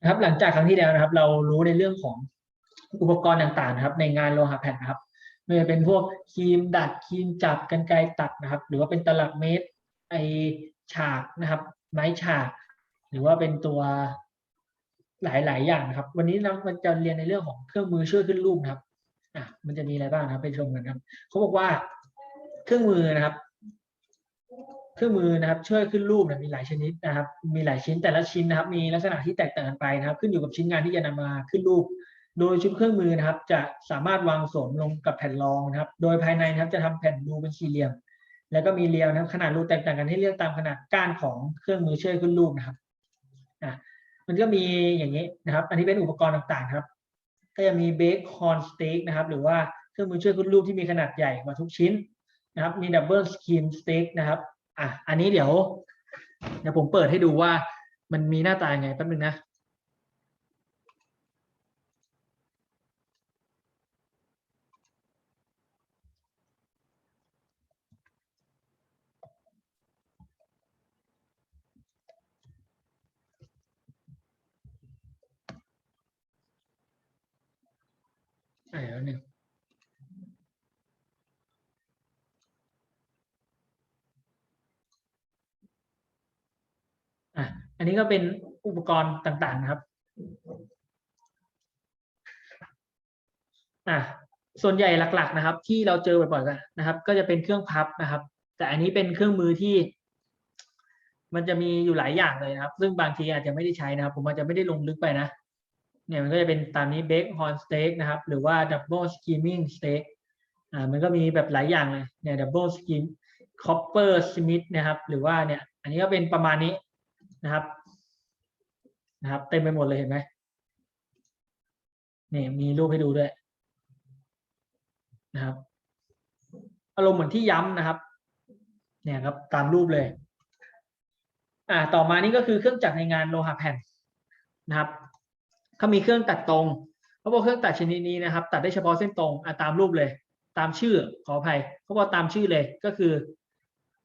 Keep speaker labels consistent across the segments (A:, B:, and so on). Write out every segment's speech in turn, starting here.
A: นะครับ หลังจากครั้งที่แล้วนะครับ เรารู้ในเรื่องของอุปกรณ์ต่างๆนะครับ ในงานโลหะแผ่นนะครับไม่ว่าเป็นพวกครีมดัดครีมจับกันไกตัดนะครับ หรือว่าเป็นตลับเมตรไอฉากนะครับ ไม้ฉาก หรือว่าเป็นตัวหลายๆ อย่างนะครับ วันนี้เรามันจะเรียนในเรื่องของเครื่องมือช่วยขึ้นรูปนะครับอะมันจะมีอะไรบ้างครับไปชมกันครับเขาบอกว่าเครื่องมือนะครับ เครื่องมือนะครับช่วยขึ้นรูปเนี่ยมีหลายชนิดนะครับ มีหลายชิ้นแต่ละชิ้นนะครับ มีลักษณะที่แตกต่างกันไปนะครับ ขึ้นอยู่กับชิ้นงานที่จะนำมาขึ้นรูป โดยชุดเครื่องมือนะครับ จะสามารถวางสวมลงกับแผ่นรองนะครับ โดยภายในนะครับจะทำแผ่นรูเป็นสี่เหลี่ยม แล้วก็มีเรียวนะครับขนาดรูแตกต่างกันให้เลือกตามขนาดก้านของเครื่องมือช่วยขึ้นรูปนะครับอะมันก็มีอย่างนี้นะครับ อันนี้เป็นอุปกรณ์ต่างๆครับ ก็จะมีเบคคอนสเต็กนะครับ หรือว่าเครื่องมือช่วยขึ้นรูปที่มีขนาดใหญ่กว่าทุกชิ้นนะครับ มีดับเบิลสกิมสเต็กนะครับ อะอันนี้เดี๋ยวเดี๋ยวผมเปิดให้ดูว่ามันมีหน้าตายังไงแป๊บนึงนะอะเดี๋ยวนึ่ง อันนี้ก็เป็นอุปกรณ์ต่างๆนะครับอะส่วนใหญ่หลัก ๆนะครับ ที่เราเจอบ่อยๆนะครับ ก็จะเป็นเครื่องพับนะครับ แต่อันนี้เป็นเครื่องมือที่ มันจะมีอยู่หลายอย่างเลยนะครับ ซึ่งบางทีอาจจะไม่ได้ใช้นะครับ ผมอาจจะไม่ได้ลงลึกไปนะเนี่ยมันก็จะเป็นตามนี้เบคฮอนสเต็กนะครับ หรือว่าดับเบิลสกิมมิ่งสเต็กอ่ามันก็มีแบบหลายอย่างเลยเนี่ยดับเบิลสกิมคอปเปอร์สมิธนะครับ หรือว่าเนี่ย อันนี้ก็เป็นประมาณนี้ นะครับนะครับเต็มไปหมดเลยเห็นไหมเนี่ยมีรูปให้ดูด้วยนะครับ อารมณ์เหมือนที่ย้ำนะครับ เนี่ยครับตามรูปเลย อ่าต่อมานี่ก็คือเครื่องจักรในงานโลหะแผ่นนะครับเขามีเครื่องตัดตรงเขาบอกเครื่องตัดชนิดนี้นะครับ ตัดได้เฉพาะเส้นตรงอะตามรูปเลย ตามชื่อขออภัยเขาบอกตามชื่อเลยก็คือ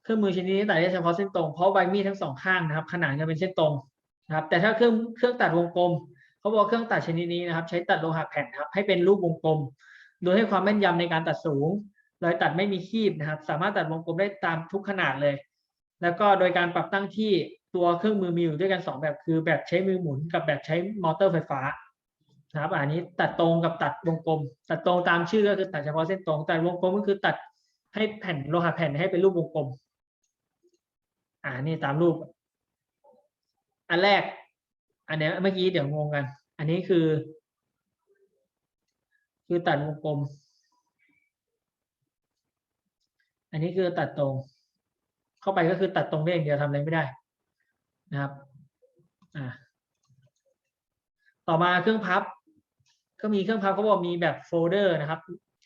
A: เครื่องมือชนิดนี้ตัดได้เฉพาะเส้นตรงเพราะใบมีดทั้งสองข้างนะครับ ขนาดจะเป็นเส้นตรงนะครับ แต่ถ้าเครื่องเครื่องตัดวงกลมเขาบอกเครื่องตัดชนิดนี้นะครับ ใช้ตัดโลหะแผ่นครับ ให้เป็นรูปวงกลม โดยให้ความแม่นยำในการตัดสูงรอยตัดไม่มีคีบนะครับ สามารถตัดวงกลมได้ตามทุกขนาดเลย แล้วก็โดยการปรับตั้งที่ตัวเครื่องมือมีอยู่ด้วยกันสองแบบคือ แบบใช้มือหมุนกับแบบใช้มอเตอร์ไฟฟ้านะครับอันนี้ตัดตรงกับตัดวงกลม ตัดตรงตามชื่อก็คือตัดเฉพาะเส้นตรงตัดวงกลมก็คือตัดให้แผ่นโลหะแผ่นให้เป็นรูปวงกลม อ่านี่ตามรูป อันแรก อันเนี้ยเมื่อกี้เดี๋ยวงงกัน อันนี้คือ คือตัดวงกลม อันนี้คือตัดตรง เข้าไปก็คือตัดตรงได้อย่างเดียวทำอะไรไม่ได้นะครับ อ่า ต่อมาเครื่องพับ ก็มีเครื่องพับเขาบอกมีแบบโฟลเดอร์นะครับ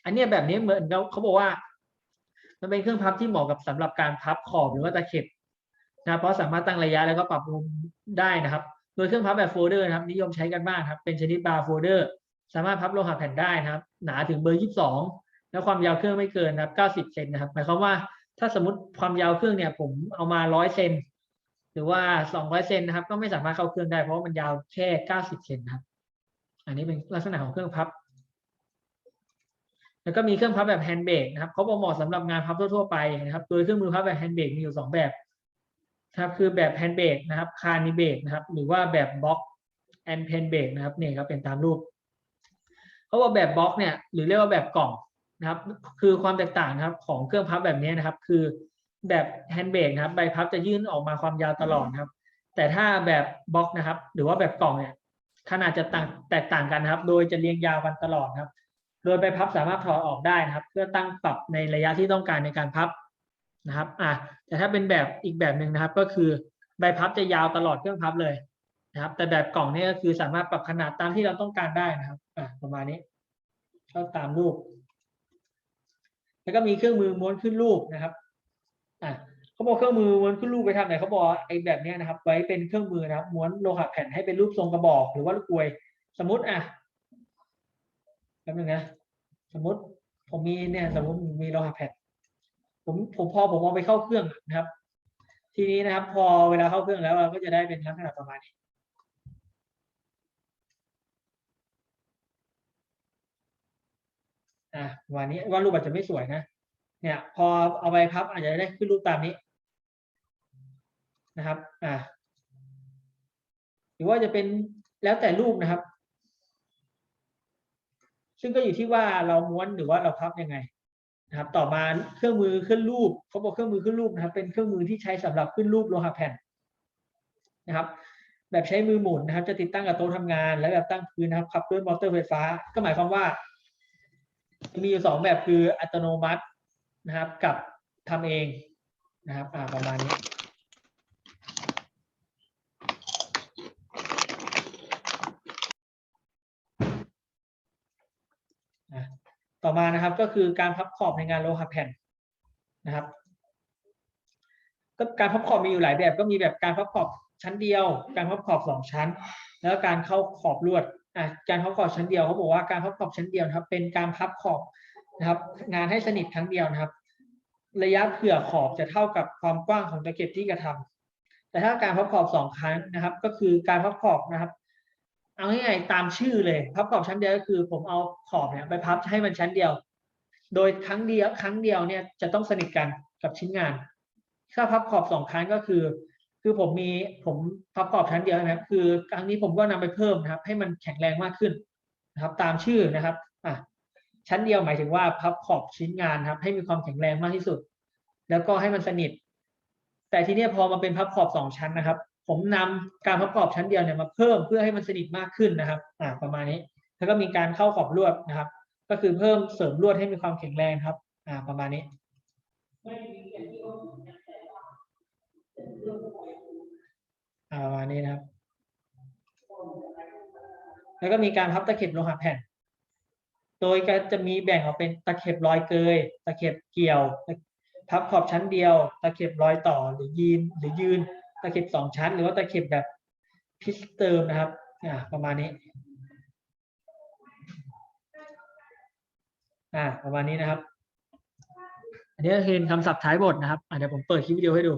A: อันเนี้ยแบบนี้เหมือนเขาเขาบอกว่า มันเป็นเครื่องพับที่เหมาะกับสำหรับการพับขอบหรือว่าตะเข็บ นะเพราะสามารถตั้งระยะแล้วก็ปรับมุมได้นะครับ โดยเครื่องพับแบบโฟลเดอร์นะครับ นิยมใช้กันมากครับ เป็นชนิดบาร์โฟลเดอร์ สามารถพับโลหะแผ่นได้นะครับ หนาถึงเบอร์ 22 แล้วความยาวเครื่องไม่เกินนะครับ90 เซนนะครับ หมายความว่าถ้าสมมติความยาวเครื่องเนี่ย ผมเอามา 100 เซนหรือว่า 200 เซนนะครับ ก็ไม่สามารถเข้าเครื่องได้เพราะว่ามันยาวแค่ 90 เซนนะครับ อันนี้เป็นลักษณะของเครื่องพับ แล้วก็มีเครื่องพับแบบแฮนด์เบรกนะครับเขาบอกเหมาะสำหรับงานพับทั่วๆไปนะครับ โดยเครื่องมือพับแบบแฮนด์เบรกมีอยู่สองแบบ ครับคือแบบแฮนเบรกนะครับคาร์นิเบรกนะครับ หรือว่าแบบบล็อกแอนเพนเบรกนะครับนี่ครับเป็นตามรูปเขาบอกแบบบล็อกเนี่ยหรือเรียกว่าแบบกล่องนะครับ คือความแตกต่างนะครับของเครื่องพับแบบนี้นะครับ คือแบบแฮนด์เบรกนะครับใบพับจะยื่นออกมาความยาวตลอดครับ แต่ถ้าแบบบล็อกนะครับ หรือว่าแบบกล่องเนี่ยขนาดจะต่างแตกต่างกันครับ โดยจะเรียงยาวกันตลอดครับ โดยใบพับสามารถถอดออกได้นะครับ เพื่อตั้งปรับในระยะที่ต้องการในการพับ นะครับอะแต่ถ้าเป็นแบบอีกแบบหนึ่งนะครับ ก็คือใบพับจะยาวตลอดเครื่องพับเลยนะครับ แต่แบบกล่องนี่ก็คือสามารถปรับขนาดตามที่เราต้องการได้นะครับอะประมาณนี้ก็ตามรูป แล้วก็มีเครื่องมือม้วนขึ้นรูปนะครับอะเขาบอกเครื่องมือม้วนขึ้นรูปไปทำไหนเขาบอกไอ้แบบนี้นะครับ ไว้เป็นเครื่องมือนะครับม้วนโลหะแผ่นให้เป็นรูปทรงกระบอก หรือว่าลูกกลวย สมมติอะแป๊บนึงนะสมมติผมมีเนี่ย สมมติมีโลหะแผ่น ผมผมพอผมเอาไปเข้าเครื่องนะครับ ทีนี้นะครับ พอเวลาเข้าเครื่องแล้วเราก็จะได้เป็นลักษณะประมาณนี้อะวันนี้ว่ารูปอาจจะไม่สวยนะ เนี่ย พอเอาไปพับอาจจะได้ขึ้นรูปตามนี้นะครับ อ่าหรือว่าจะเป็นแล้วแต่รูปนะครับ ซึ่งก็อยู่ที่ว่าเราม้วนหรือว่าเราพับยังไง นะครับต่อมาเครื่องมือขึ้นรูปเขาบอกเครื่องมือขึ้นรูปนะครับ เป็นเครื่องมือที่ใช้สำหรับขึ้นรูปโลหะแผ่นนะครับ แบบใช้มือหมุนนะครับ จะติดตั้งกับโต๊ะทำงาน และแบบตั้งพื้นนะครับขับด้วยมอเตอร์ไฟฟ้า ก็หมายความว่า มีอยู่สองแบบคืออัตโนมัตินะครับ กับทำเองนะครับประมาณนี้ อะ ต่อมานะครับก็คือการพับขอบในงานโลหะแผ่นนะครับก็การพับขอบมีอยู่หลายแบบ ก็มีแบบการพับขอบชั้นเดียว การพับขอบสองชั้น แล้วการเข้าขอบลวดอะการพับขอบชั้นเดียวเขาบอกว่าการพับขอบชั้นเดียวครับ เป็นการพับขอบนะครับ งานให้สนิทครั้งเดียวนะครับ ระยะเผื่อขอบจะเท่ากับความกว้างของตะเข็บที่กระทำแต่ถ้าการพับขอบสองครั้งนะครับ ก็คือการพับขอบนะครับ เอาง่ายๆตามชื่อเลยพับขอบชั้นเดียวก็คือ ผมเอาขอบเนี่ยไปพับให้มันชั้นเดียว โดยครั้งเดียวครั้งเดียวเนี่ยจะต้องสนิทกันกับชิ้นงาน ถ้าพับขอบสองครั้งก็คือ คือผมมีผมพับขอบชั้นเดียวนะครับ คือครั้งนี้ผมก็นำไปเพิ่มนะครับ ให้มันแข็งแรงมากขึ้นนะครับ ตามชื่อนะครับอะชั้นเดียวหมายถึงว่าพับขอบชิ้นงานครับ ให้มีความแข็งแรงมากที่สุด แล้วก็ให้มันสนิท แต่ทีนี้พอมาเป็นพับขอบสองชั้นนะครับ ผมนำการพับขอบชั้นเดียวเนี่ยมาเพิ่มเพื่อให้มันสนิทมากขึ้นนะครับอ่าประมาณนี้ แล้วก็มีการเข้าขอบลวดนะครับ ก็คือเพิ่มเสริมลวดให้มีความแข็งแรงครับอ่าประมาณนี้อ่าประมาณนี้นะครับ แล้วก็มีการพับตะเข็บโลหะแผ่น โดยก็จะมีแบ่งออกเป็นตะเข็บรอยเกย ตะเข็บเกี่ยว พับขอบชั้นเดียว ตะเข็บรอยต่อหรือยืนหรือยืน ตะเข็บสองชั้น หรือว่าตะเข็บแบบพิสเติมนะครับอ่าประมาณนี้อ่าประมาณนี้นะครับ อันนี้ก็คือคำศัพท์ท้ายบทนะครับอ่าเดี๋ยวผมเปิดคลิปวิดีโอให้ดู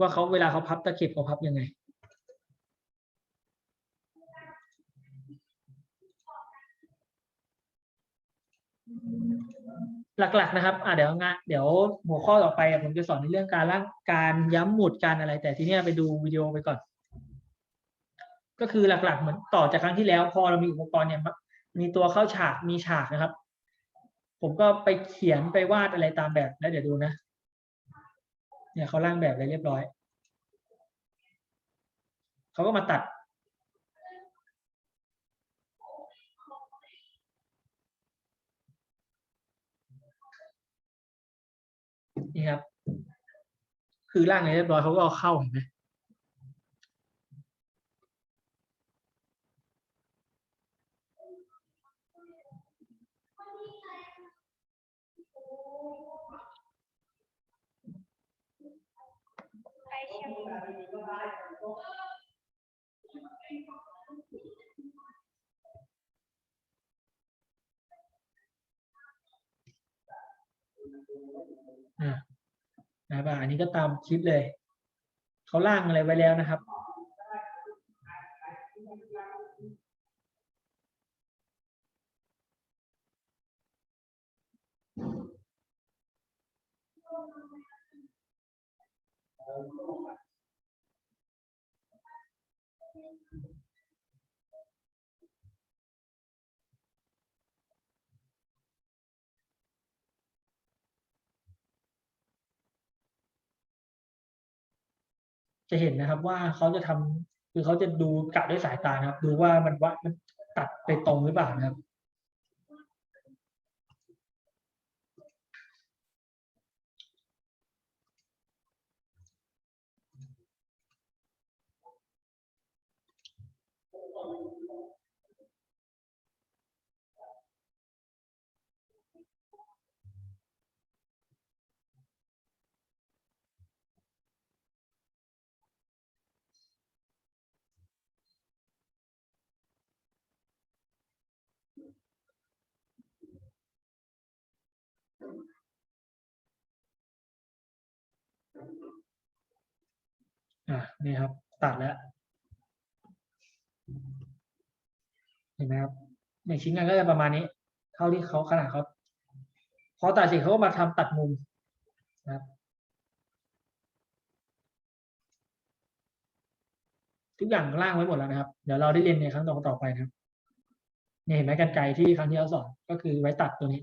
A: ว่าเขาเวลาเขาพับตะเข็บเขาพับยังไง หลักๆนะครับอ่าเดี๋ยวงานเดี๋ยวหัวข้อต่อไปอะผมจะสอนในเรื่องการร่างการย้ำหมุดการอะไร แต่ทีเนี้ไปดูวิดีโอไปก่อน ก็คือหลักๆ เหมือนต่อจากครั้งที่แล้ว พอเรามีอุปกรณ์เนี่ยมีตัวเข้าฉากมีฉากนะครับ ผมก็ไปเขียนไปวาดอะไรตามแบบแล้วเดี๋ยวดูนะ เนี่ยเขาร่างแบบอะไรเรียบร้อยเขาก็มาตัด นี่ครับ คือร่างอะไรเรียบร้อยเขาก็เอาเข้าเห็นไหมอ่า นะครับอันนี้ก็ตามคลิปเลย เขาล่างอะไรไว้แล้วนะครับ จะเห็นนะครับว่าเขาจะทำคือเขาจะดูกะด้วยสายตานะครับ ดูว่ามันวัดมันตัดไปตรงหรือเปล่านะครับ อ่านี่ครับ ตัดแล้วเห็นไหมครับในชิ้นงานก็จะประมาณนี้ เท่าที่เขาขนาดเขาพอตัดเสร็จเขาก็มาทำตัดมุมนะครับทุกอย่างล่างไว้หมดแล้วนะครับ เดี๋ยวเราได้เรียนในครั้งต่อไปนะครับเนี่ยเห็นไหมกันไกรที่ครั้งที่เราสอนก็คือไว้ตัดตัวนี้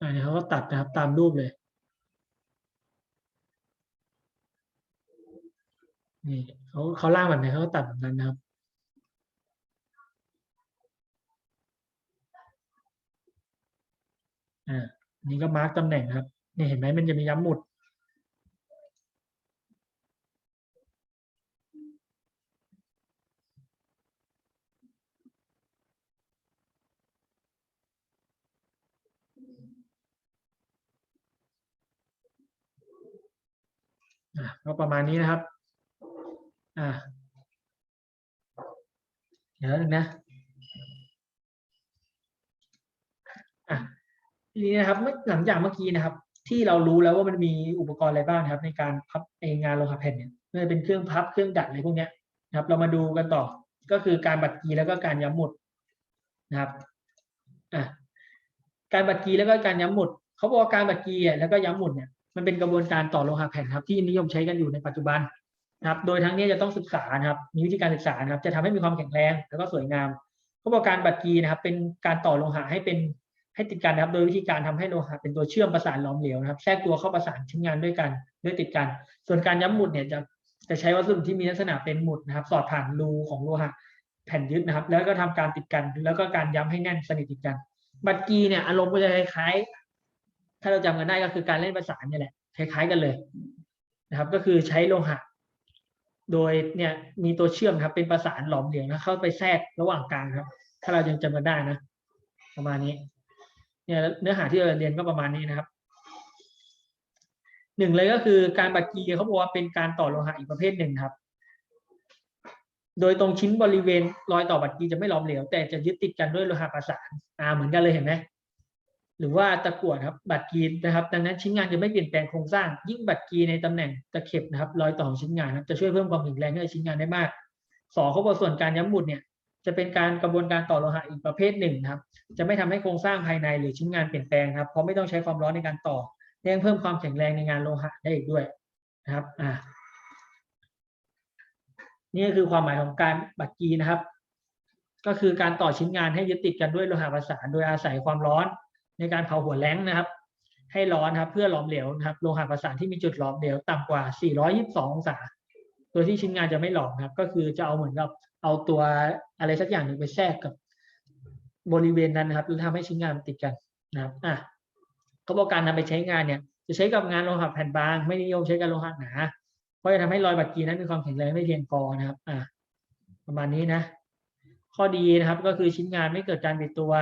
A: อันนี้เขาก็ตัดนะครับตามรูปเลย นี่เขาเขาล่างแบบไหนเขาก็ตัดแบบนั้นนะครับ อ่านี่ก็มาร์กตำแหน่งครับ นี่เห็นไหมมันจะมีย้ำหมุด ก็ประมาณนี้นะครับ อ่าเดี๋ยวนึงนะอะทีนี้นะครับเมื่อหลังจากเมื่อกี้นะครับ ที่เรารู้แล้วว่ามันมีอุปกรณ์อะไรบ้างนะครับ ในการพับไองานโลหะแผ่นเนี่ยไม่ว่าจะเป็นเครื่องพับเครื่องดัดอะไรพวกเนี้ยนะครับ เรามาดูกันต่อก็คือการบัดกีแล้วก็การย้ำหมุดนะครับอะการบัดกีแล้วก็การย้ำหมุดเขาบอกว่าการบัดกีแล้วก็ย้ำหมุดเนี่ย มันเป็นกระบวนการต่อโลหะแผ่นครับ ที่นิยมใช้กันอยู่ในปัจจุบันนะครับ โดยทั้งนี้จะต้องศึกษานะครับมีวิธีการศึกษานะครับ จะทำให้มีความแข็งแรงแล้วก็สวยงามเขาบอกการบัดกีนะครับ เป็นการต่อโลหะให้เป็นให้ติดกันนะครับ โดยวิธีการทำให้โลหะเป็นตัวเชื่อมประสานหลอมเหลวนะครับ แทรกตัวเข้าประสานชิ้นงานด้วยกันด้วยติดกัน ส่วนการย้ำหมุดเนี่ยจะจะใช้วัสดุที่มีลักษณะเป็นหมุดนะครับ สอดผ่านรูของโลหะแผ่นยึดนะครับ แล้วก็ทำการติดกัน แล้วก็การย้ำให้แน่นสนิทติดกัน บัดกีเนี่ยอารมณ์ก็จะคล้าย ถ้าเราจำกันได้ก็คือการเล่นประสานเนี่ยแหละคล้ายๆกันเลยนะครับ ก็คือใช้โลหะ โดยเนี่ยมีตัวเชื่อมครับ เป็นประสานหลอมเหลวนะเข้าไปแทรกระหว่างกลางครับ ถ้าเรายังจำกันได้นะ ประมาณนี้ เนี่ยเนื้อหาที่เราเรียนก็ประมาณนี้นะครับหนึ่งเลยก็คือการบัดกีเขาบอกว่าเป็นการต่อโลหะอีกประเภทหนึ่งครับ โดยตรงชิ้นบริเวณรอยต่อบัดกีจะไม่หลอมเหลวแต่จะยึดติดกันด้วยโลหะประสานอ่าเหมือนกันเลยเห็นไหม หรือว่าตะกั่วครับบัดกีนะครับ ดังนั้นชิ้นงานจะไม่เปลี่ยนแปลงโครงสร้าง ยิ่งบัดกีในตำแหน่งตะเข็บนะครับรอยต่อของชิ้นงานครับจะช่วยเพิ่มความแข็งแรงให้ชิ้นงานได้มากสองเขาบอกส่วนการย้ำหมุดเนี่ยจะเป็นการกระบวนการต่อโลหะอีกประเภทหนึ่งนะครับ จะไม่ทำให้โครงสร้างภายในหรือชิ้นงานเปลี่ยนแปลงครับเพราะไม่ต้องใช้ความร้อนในการต่อยังเพิ่มความแข็งแรงในงานโลหะได้อีกด้วยนะครับอ่านี่ก็คือความหมายของการบัดกีนะครับ ก็คือการต่อชิ้นงานให้ยึดติดกันด้วยโลหะประสานโดยอาศัยความร้อน ในการเผาหัวแล้งนะครับ ให้ร้อนครับเพื่อหลอมเหลวนะครับโลหะประสานที่มีจุดหลอมเหลวต่ำกว่า 422 องศาโดยที่ชิ้นงานจะไม่หลอมครับ ก็คือจะเอาเหมือนกับเอาตัวอะไรสักอย่างหนึ่งไปแทรกกับบริเวณนั้นนะครับแล้วทำให้ชิ้นงานติดกันนะครับอะเขาบอกการนำไปใช้งานเนี่ยจะใช้กับงานโลหะแผ่นบาง ไม่นิยมใช้กับโลหะหนาเพราะจะทำให้รอยบัดกีนั้นมีความแข็งแรงไม่เพียงพอนะครับ อะประมาณนี้นะ ข้อดีนะครับก็คือชิ้นงานไม่เกิดการบิดตัว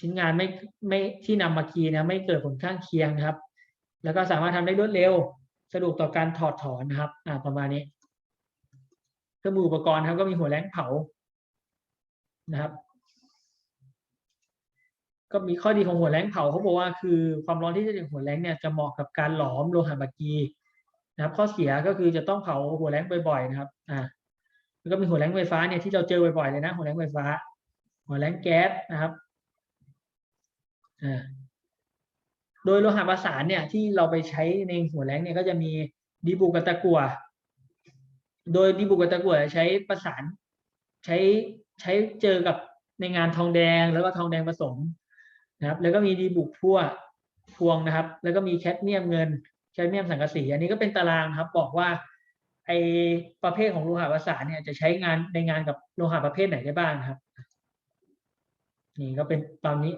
A: ชิ้นงานไม่ไม่ที่นำมากีนะไม่เกิดผลข้างเคียงนะครับ แล้วก็สามารถทำได้รวดเร็ว สะดวกต่อการถอดถอนนะครับอ่าประมาณนี้เครื่องมืออุปกรณ์ครับก็มีหัวแรงเผานะครับ ก็มีข้อดีของหัวแรงเผาเขาบอกว่าคือความร้อนที่จะจากหัวแรงเนี่ยจะเหมาะกับการหลอมโลหะบักกีนะครับ ข้อเสียก็คือจะต้องเผาหัวแรงบ่อยๆนะครับอ่าแล้วก็มีหัวแรงไฟฟ้าเนี่ยที่เราเจอบ่อยๆเลยนะหัวแรงไฟฟ้า หัวแรงแก๊สนะครับ โดยโลหะประสานเนี่ยที่เราไปใช้ในหัวแรงเนี่ยก็จะมีดีบุกตะกั่วโดยดีบุกตะกั่วใช้ประสานใช้ใช้เจอกับในงานทองแดงแล้วก็ทองแดงผสมนะครับ แล้วก็มีดีบุกพั่วพวงนะครับ แล้วก็มีแคดเมียมเงินแคดเมียมสังกะสีอันนี้ก็เป็นตารางครับ บอกว่าไอประเภทของโลหะประสานเนี่ยจะใช้งานในงานกับโลหะประเภทไหนได้บ้างครับ นี่ก็เป็นตอนนี้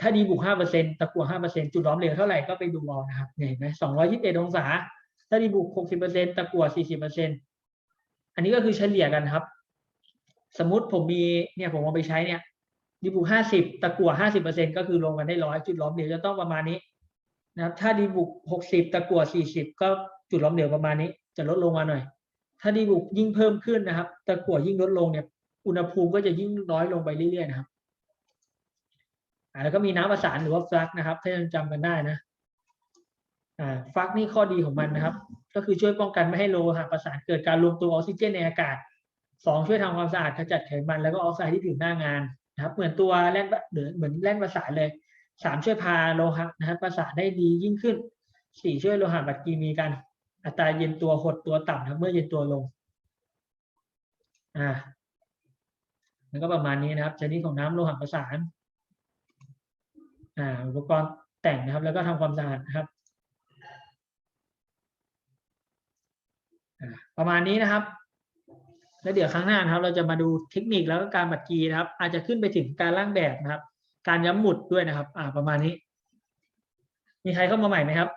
A: ถ้าดีบุกห้าเปอร์เซ็นต์ตะกั่วห้าเปอร์เซ็นต์จุดล้อมเหลวเท่าไหร่ก็ไปดูเอานะครับเห็นไหมสองร้อยยี่สิบเอ็ดองศา ถ้าดีบุกหกสิบเปอร์เซ็นต์ตะกั่วสี่สิบเปอร์เซ็นต์อันนี้ก็คือเฉลี่ยกันครับ สมมติผมมีเนี่ยผมเอาไปใช้เนี่ยดีบุกห้าสิบตะกั่วห้าสิบเปอร์เซ็นก็คือลงกันได้ร้อยจุดล้อมเหลวจะต้องประมาณนี้นะครับ ถ้าดีบุกหกสิบตะกั่วสี่สิบก็จุดล้อมเหลวประมาณนี้ จะลดลงมาหน่อย ถ้าดีบุกยิ่งเพิ่มขึ้นนะครับ ตะกั่วยิ่งลดลงเนี่ย อุณหภูมิก็จะยิ่งน้อยลงไปเรื่อยๆนะครับ อ่าแล้วก็มีน้ำประสานหรือว่าฟลักนะครับ ถ้ายังจำกันได้นะอ่าฟลักนี่ข้อดีของมันนะครับ ก็คือช่วยป้องกันไม่ให้โลหะประสานเกิดการรวมตัวออกซิเจนในอากาศสองช่วยทำความสะอาดขจัดไขมันแล้วก็ออกไซด์ที่ผิวหน้างานนะครับ เหมือนตัวแล่นหรือเหมือนแล่นประสานเลยสามช่วยพาโลหะนะครับประสานได้ดียิ่งขึ้นสี่ช่วยโลหะบัดกีมีกัน อัตราเย็นตัวหดตัวต่ำนะเมื่อเย็นตัวลงอ่าแล้วก็ประมาณนี้นะครับชนิดของน้ำโลหะประสาน อุปกรณ์แต่งนะครับ แล้วก็ทำความสะอาดนะครับประมาณนี้นะครับ แล้วเดี๋ยวครั้งหน้านะครับ เราจะมาดูเทคนิคแล้วก็การบัดกีนะครับ อาจจะขึ้นไปถึงการร่างแบบนะครับ การย้ำหมุดด้วยนะครับ อ่า ประมาณนี้ มีใครเข้ามาใหม่ไหมครับ